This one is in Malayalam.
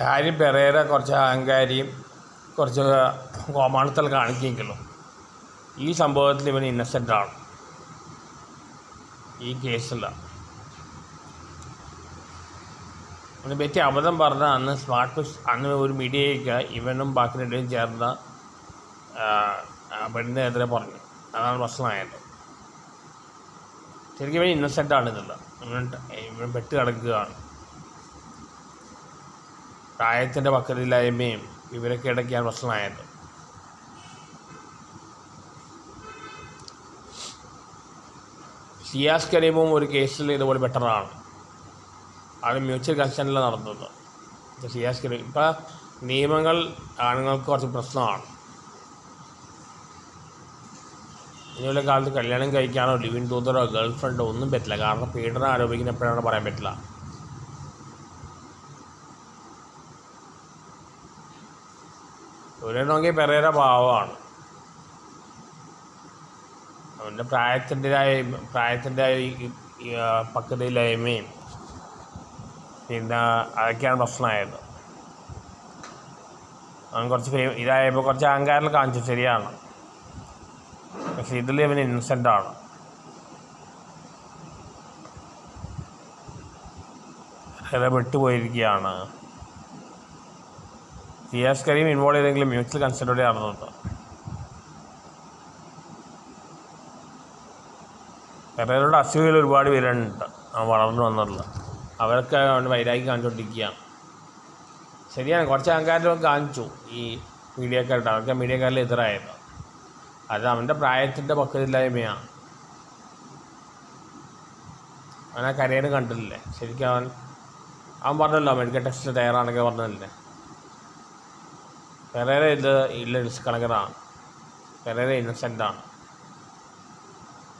കാര്യം പെരേര കുറച്ച് അഹങ്കാരിയും കുറച്ച് കോമാളിത്തൽ കാണിക്കുമെങ്കിലും ഈ സംഭവത്തിൽ ഇവൻ ഇന്നസെന്റ് ആണ്. ഈ കേസിൽ അവനെ പറ്റി അബദ്ധം പറഞ്ഞ അന്ന് സ്മാർട്ട് ഫിഷ് അന്ന് ഒരു മീഡിയയ്ക്ക് ഇവനും ബാക്കി രണ്ടും ചേർന്ന പെണ്ണിനെതിരെ പറഞ്ഞു. അതാണ് പ്രശ്നമായത്. ശരിക്കും ഇവൻ ഇന്നസെന്റ് ആണ് ഇതല്ല ഇവൻ ഇവൻ പെട്ട് കിടക്കുകയാണ്. പ്രായത്തിന്റെ പക്വതയില്ലായ്മയും ഇവരൊക്കെ ഇടയ്ക്കാണ് പ്രശ്നമായത്. സിയാസ് കരീമും ഒരു കേസിൽ ഇതുപോലെ ബെറ്ററാണ് അത് മ്യൂച്വൽ കൺസെന്റിലാണ് നടന്നത്. സിയാസ് കരീം. ഇപ്പം നിയമങ്ങൾ ആണുങ്ങൾക്ക് കുറച്ച് പ്രശ്നമാണ്. ഇനിയുള്ള കാലത്ത് കല്യാണം കഴിക്കാനോ ലിവിൻ ടൂതറോ ഗേൾ ഫ്രണ്ടോ ഒന്നും പറ്റില്ല. കാരണം പീഡനം ആരോപിക്കുന്ന എപ്പോഴാണ് പറയാൻ പറ്റില്ല. ഒരെണ്ണമെങ്കിൽ പെരേര ഭാവമാണ് അവന്റെ പ്രായത്തിന്റെതായ പ്രായത്തിന്റെ പക്വതയില്ലായ്മയും പിന്നെ അതൊക്കെയാണ് പ്രശ്നമായത്. അവൻ കുറച്ച് ഫേ ഇതായപ്പോൾ കുറച്ച് അഹങ്കാരം കാണിച്ചു ശരിയാണ്. പക്ഷെ ഇതിൽ അവൻ ഏറെ വിട്ടുപോയിരിക്കുകയാണ്. സിയാസ് കരീം ഇൻവോൾവ് ചെയ്തെങ്കിലും മ്യൂച്വൽ കൺസെന്റോടെ നടന്നുണ്ട് പെരേരയുടെ അസുഖികൾ ഒരുപാട് പേരുണ്ട്. വളർന്നു വന്നിട്ടുള്ള. അവരൊക്കെ വൈരാഗ്യം കാണിച്ചുകൊണ്ടിരിക്കുകയാണ് ശരിയാണ് കുറച്ച് അഹങ്കാരം കാണിച്ചു. ഈ മീഡിയക്കാരുടെ അവർക്ക് മീഡിയക്കാരിൽ എതിരായത്. അത് അവന്റെ പ്രായത്തിന്റെ പക്വതില്ലായ്മയാണ് അവൻ ആ കരയാണ് കണ്ടില്ലേ ശരിക്കും അവൻ അവൻ പറഞ്ഞല്ലോ മെഡിക്കൽ ടെസ്റ്റിൽ തയ്യാറാണെന്നൊക്കെ പറഞ്ഞതല്ലേ പെരേര ഇത് ഇല്ല കണക്കറാണ് പെരേര ഇന്നസെന്റാണ്